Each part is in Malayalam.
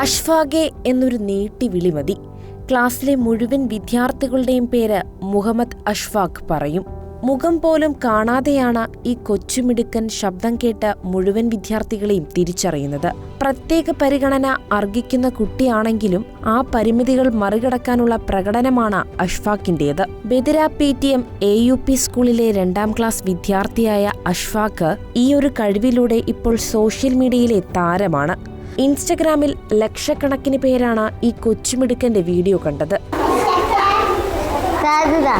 അഷ്ഫാഗെ എന്നൊരു നീട്ടി വിളി മതി. ക്ലാസ്സിലെ മുഴുവൻ വിദ്യാർത്ഥികളുടെയും പേര് മുഹമ്മദ് അഷ്ഫാഖ് പറയും. മുഖം പോലും കാണാതെയാണ് ഈ കൊച്ചുമിടുക്കൻ ശബ്ദം കേട്ട് മുഴുവൻ വിദ്യാർത്ഥികളെയും തിരിച്ചറിയുന്നത്. പ്രത്യേക പരിഗണന അർഹിക്കുന്ന കുട്ടിയാണെങ്കിലും ആ പരിമിതികൾ മറികടക്കാനുള്ള പ്രകടനമാണ് അഷ്ഫാഖിന്റേത് Badira P T M A U P സ്കൂളിലെ രണ്ടാം ക്ലാസ് വിദ്യാർത്ഥിയായ അഷ്ഫാഖ് ഈ ഒരു കഴിവിലൂടെ ഇപ്പോൾ സോഷ്യൽ മീഡിയയിലെ താരമാണ്. ഇൻസ്റ്റഗ്രാമിൽ ലക്ഷക്കണക്കിന് പേരാണ് ഈ കൊച്ചുമിടുക്കന്റെ വീഡിയോ കണ്ടത്. സാധ്യത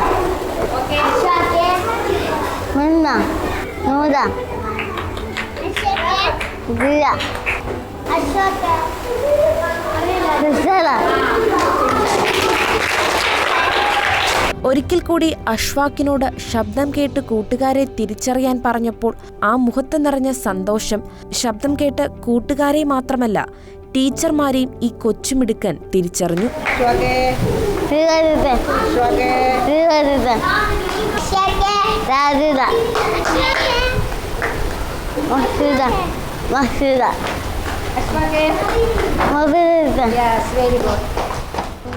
ഒരിക്കൽ കൂടി അഷ്വാക്കിനോട് ശബ്ദം കേട്ട് കൂട്ടുകാരെ തിരിച്ചറിയാൻ പറഞ്ഞപ്പോൾ ആ മുഖത്ത് നിറഞ്ഞ സന്തോഷം ശബ്ദം കേട്ട് കൂട്ടുകാരെ മാത്രമല്ല ടീച്ചർമാരെയും ഈ കൊച്ചുമിടുക്കൻ തിരിച്ചറിഞ്ഞു. Yes, very good.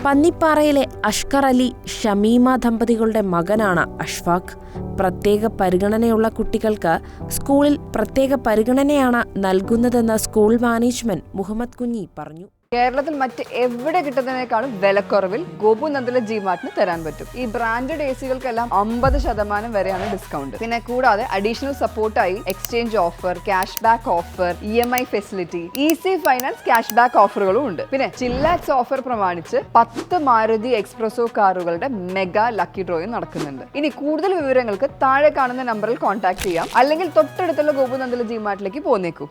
പന്നിപ്പാറയിലെ Ashkar Ali Shameema ദമ്പതികളുടെ മകനാണ് അഷ്ഫാഖ്. പ്രത്യേക പരിഗണനയുള്ള കുട്ടികൾക്ക് സ്കൂളിൽ പ്രത്യേക പരിഗണനയാണ് നൽകുന്നതെന്ന് സ്കൂൾ മാനേജ്മെന്റ് മുഹമ്മദ് കുഞ്ഞി പറഞ്ഞു. കേരളത്തിൽ മറ്റ് എവിടെ കിട്ടുന്നതിനേക്കാളും വിലക്കുറവിൽ ഗോപു നന്ദല ജി മാർട്ടിന് തരാൻ പറ്റും. ഈ ബ്രാൻഡഡ് എ സികൾക്കെല്ലാം അമ്പത് ശതമാനം വരെയാണ് ഡിസ്കൗണ്ട് പിന്നെ കൂടാതെ additional സപ്പോർട്ടായി exchange offer cash back offer E M I facility easy finance cash back ഓഫറുകളും ഉണ്ട്. പിന്നെ ചില്ലാക്സ് ഓഫർ പ്രമാണിച്ച് പത്ത് മാരുതി എക്സ്പ്രസോ കാറുകളുടെ മെഗാ ലക്കി ഡ്രോയും നടക്കുന്നുണ്ട്. ഇനി കൂടുതൽ വിവരങ്ങൾക്ക് താഴെ കാണുന്ന നമ്പറിൽ കോൺടാക്ട് ചെയ്യാം. അല്ലെങ്കിൽ തൊട്ടടുത്തുള്ള ഗോപു നന്ദല ജി മാർട്ടിലേക്ക് പോന്നേക്കൂ.